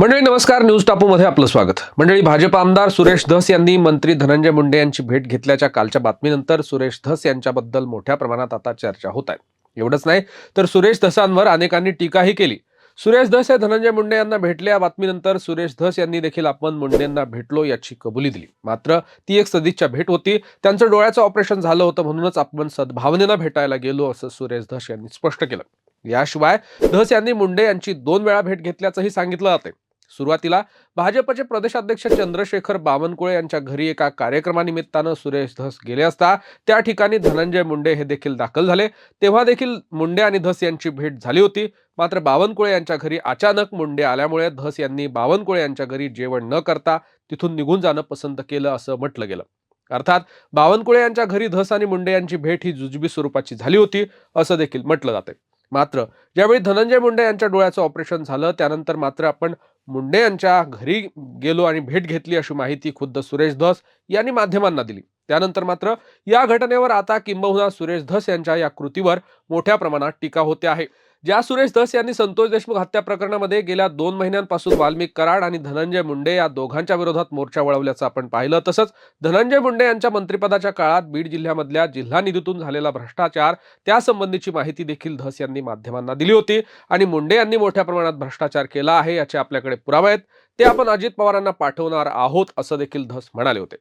मंडळी नमस्कार. न्यूज टापूमध्ये आपलं स्वागत. मंडळी भाजप आमदार सुरेश धस यांनी मंत्री धनंजय मुंडे यांची भेट घेतल्याच्या कालच्या बातमीनंतर सुरेश धस यांच्याबद्दल मोठ्या प्रमाणात आता चर्चा होत आहे. एवढंच नाही तर सुरेश धसांवर अनेकांनी टीकाही केली. सुरेश धस हे धनंजय मुंडे यांना भेटले. या बातमीनंतर सुरेश धस यांनी देखील आपण मुंडेंना भेटलो याची कबुली दिली. मात्र ती एक सदिच्छा भेट होती. त्यांचं डोळ्याचं ऑपरेशन झालं होतं म्हणूनच आपण सद्भावनेनं भेटायला गेलो असं सुरेश धस यांनी स्पष्ट केलं. याशिवाय धस यांनी मुंडे यांची दोन वेळा भेट घेतल्याचंही सांगितलं जाते सुरुवातीला भाजपचे प्रदेशाध्यक्ष चंद्रशेखर बावनकुळे यांच्या घरी एका कार्यक्रमानिमित्तानं सुरेश धस गेले असता त्या ठिकाणी धनंजय मुंडे हे देखील दाखल झाले. तेव्हा देखील मुंडे आणि धस यांची भेट झाली होती. मात्र बावनकुळे यांच्या घरी अचानक मुंडे आल्यामुळे धस यांनी बावनकुळे यांच्या घरी जेवण न करता तिथून निघून जाणं पसंत केलं असं म्हटलं गेलं. अर्थात बावनकुळे यांच्या घरी धस आणि मुंडे यांची भेट ही जुजबी स्वरूपाची झाली होती असं देखील म्हटलं जाते मात्र ज्यावेळी धनंजय मुंडे यांच्या डोळ्याचं ऑपरेशन झालं त्यानंतर मात्र आपण मुंडे यांच्या घरी गेलो आणि भेट घेतली अशी माहिती खुद्द सुरेश धस यांनी माध्यमांना दिली. त्यानंतर मात्र या घटनेवर आता किंबहुना सुरेश धस यांच्या या कृतीवर मोठ्या प्रमाणात टीका होते आहे. ज्या सुरेश धस यांनी संतोष देशमुख हत्या प्रकरणामध्ये गेल्या दोन महिन्यांपासून वाल्मिक कराड आणि धनंजय मुंडे या दोघांच्या विरोधात मोर्चा वळवल्याचं आपण पाहिलं. तसंच धनंजय मुंडे यांच्या मंत्रिपदाच्या काळात बीड जिल्ह्यामधल्या जिल्हा निधीतून झालेला भ्रष्टाचार त्यासंबंधीची माहिती देखील धस यांनी माध्यमांना दिली होती आणि मुंडे यांनी मोठ्या प्रमाणात भ्रष्टाचार केला आहे याचे आपल्याकडे पुरावे आहेत. ते आपण अजित पवारांना पाठवणार आहोत असं देखील धस म्हणाले होते.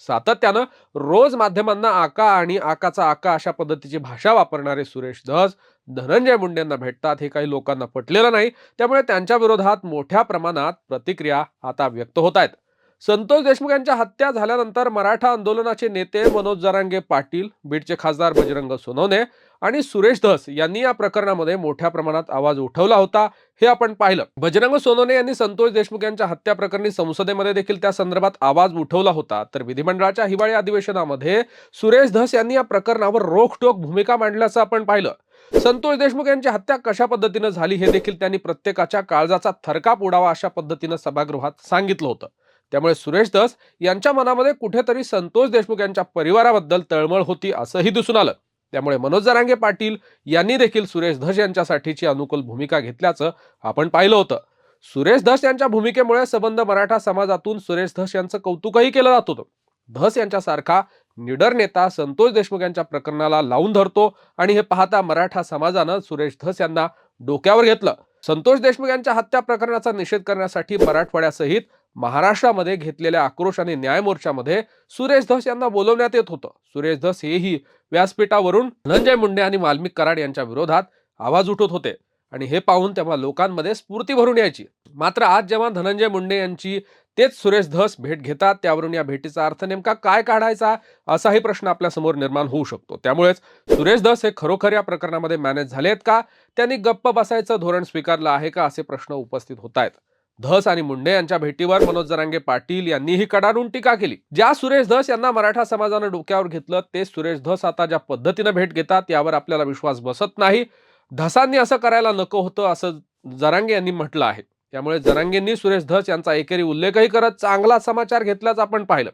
सातत्यानं रोज माध्यमांना आका आणि आकाचा आका अशा पद्धतीची भाषा वापरणारे सुरेश धस धनंजय मुंडेंना भेटतात हे काही लोकांना पटलेलं नाही. त्यामुळे त्यांच्या विरोधात मोठ्या प्रमाणात प्रतिक्रिया आता व्यक्त होत आहेत. संतोष देशमुख यांच्या हत्या झाल्यानंतर मराठा आंदोलनाचे नेते मनोज जरांगे पाटील बीडचे खासदार बजरंग सोनवणे आणि सुरेश धस यांनी या प्रकरणामध्ये मोठ्या प्रमाणात आवाज उठवला होता. हे आपण पाहिलं. बजरंग सोनवणे यांनी संतोष देशमुख यांच्या हत्या प्रकरणी संसदेमध्ये देखील त्या संदर्भात आवाज उठवला होता. तर विधिमंडळाच्या हिवाळी अधिवेशनामध्ये सुरेश धस यांनी या प्रकरणावर रोखटोक भूमिका मांडल्याचं आपण पाहिलं. संतोष देशमुख यांची हत्या कशा पद्धतीनं झाली हे देखील त्यांनी प्रत्येकाच्या काळजाचा थरकाप उडावा अशा पद्धतीनं सभागृहात सांगितलं होतं. त्यामुळे सुरेश धस यांच्या मनामध्ये कुठेतरी संतोष देशमुख यांच्या परिवाराबद्दल तळमळ होती असंही दिसून आलं. त्यामुळे मनोज जरांगे पाटील यांनी देखील सुरेश धस यांच्यासाठीची अनुकूल भूमिका घेतल्याचं आपण पाहिलं होतं. सुरेश धस यांच्या भूमिकेमुळे संबंध मराठा समाजातून सुरेश धस यांचं कौतुकही केलं जात होतं. धस यांच्यासारखा निडर नेता संतोष देशमुख यांच्या प्रकरणाला लावून धरतो आणि हे पाहता मराठा समाजानं सुरेश धस यांना डोक्यावर घेतलं. संतोष देशमुख यांच्या हत्या प्रकरणाचा निषेध करण्यासाठी मराठवाड्यासहित महाराष्ट्रामध्ये घेतलेल्या आक्रोश आणि न्याय मोर्चामध्ये सुरेश धस यांना बोलवण्यात येत होतं. सुरेश धस हेही व्यासपीठावरून धनंजय मुंडे आणि मालमिक कराड यांच्या विरोधात आवाज उठवत होते आणि हे पाहून तेव्हा लोकांमध्ये स्फूर्ती भरून यायची. मात्र आज जेव्हा धनंजय मुंडे यांची तेच सुरेश धस भेट घेतात त्यावरून या भेटीचा अर्थ नेमका काय काढायचा असाही प्रश्न आपल्यासमोर निर्माण होऊ शकतो. त्यामुळेच सुरेश धस हे खरोखर या प्रकरणामध्ये मॅनेज झालेत का? त्यांनी गप्प बसायचं धोरण स्वीकारलं आहे का? असे प्रश्न उपस्थित होत आहेत धस आणि मुंडे यांच्या भेटीवर मनोज जरांगे पाटील यांनीही कडाडून टीका केली. ज्या सुरेश धस यांना मराठा समाजानं डोक्यावर घेतलं ते सुरेश धस आता ज्या पद्धतीनं भेट घेतात यावर आपल्याला विश्वास बसत नाही. धसांनी असं करायला नको होतं असं जरांगे यांनी म्हटलं आहे. त्यामुळे जरांगेंनी सुरेश धस यांचा एकेरी उल्लेखही करत चांगला समाचार घेतल्याचं आपण पाहिलं.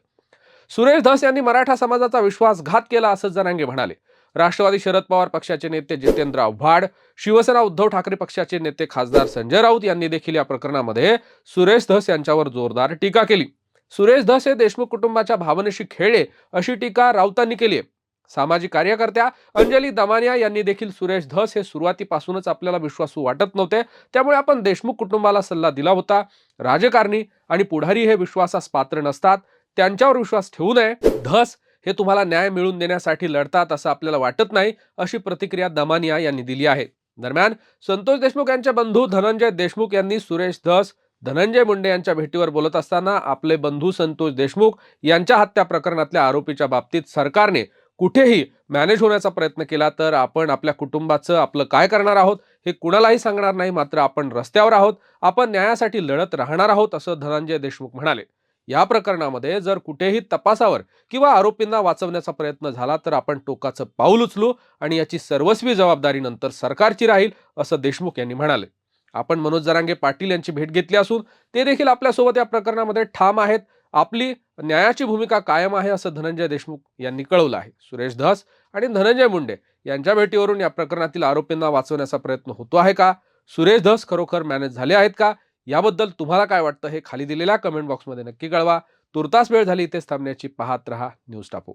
सुरेश धस यांनी मराठा समाजाचा विश्वासघात केला असं जरांगे म्हणाले. राष्ट्रवादी शरद पवार पक्षाचे नेते जितेंद्र आव्हाड शिवसेना उद्धव ठाकरे पक्षाचे नेते खासदार संजय राऊत यांनी देखील या प्रकरणामध्ये सुरेश धस यांच्यावर जोरदार टीका केली. सुरेश धस हे देशमुख कुटुंबाच्या भावनेशी खेळले अशी टीका राऊतांनी केली आहे. सामाजिक कार्यकर्त्या अंजली दमानिया यांनी देखील सुरेश धस हे सुरुवातीपासूनच आपल्याला विश्वासू वाटत नव्हते. त्यामुळे आपण देशमुख कुटुंबाला सल्ला दिला होता. राजकारणी आणि पुढारी हे विश्वासास पात्र नसतात. त्यांच्यावर विश्वास ठेवू नये. धस हे तुम्हाला न्याय मिळवून देण्यासाठी लढतात असं आपल्याला वाटत नाही अशी प्रतिक्रिया दमानिया यांनी दिली आहे. दरम्यान संतोष देशमुख यांचे बंधू धनंजय देशमुख यांनी सुरेश धस धनंजय मुंडे यांच्या भेटीवर बोलत असताना आपले बंधू संतोष देशमुख यांच्या हत्या प्रकरणातल्या आरोपीच्या बाबतीत सरकारने कुठेही मॅनेज होण्याचा प्रयत्न केला तर आपण आपल्या कुटुंबाचं आपलं काय करणार आहोत हे कुणालाही सांगणार नाही मात्र आपण रस्त्यावर आहोत आपण न्यायासाठी लढत राहणार आहोत असं धनंजय देशमुख म्हणाले. या प्रकरणामध्ये जर कुठेही तपासावर किंवा आरोपींना वाचवण्याचा प्रयत्न झाला तर आपण टोकाचं पाऊल उचलू आणि याची सर्वस्वी जबाबदारी नंतर सरकारची राहील असं देशमुख यांनी म्हणाले. आपण मनोज जरांगे पाटील यांची भेट घेतली असून ते देखील आपल्यासोबत या प्रकरणामध्ये ठाम आहेत. आपली न्यायाची भूमिका कायम आहे असं धनंजय देशमुख यांनी कळवलं आहे. सुरेश धस आणि धनंजय मुंडे यांच्या भेटीवरून या प्रकरणातील आरोपींना वाचवण्याचा प्रयत्न होतो आहे का? सुरेश धस खरोखर मॅनेज झाले आहेत का? याबद्दल तुम्हाला काय वाटतं हे खाली दिलेल्या कमेंट बॉक्समध्ये नक्की कळवा. तुर्तास वेळ झाली इथेच थांबण्याची. पाहत रहा न्यूज टापू.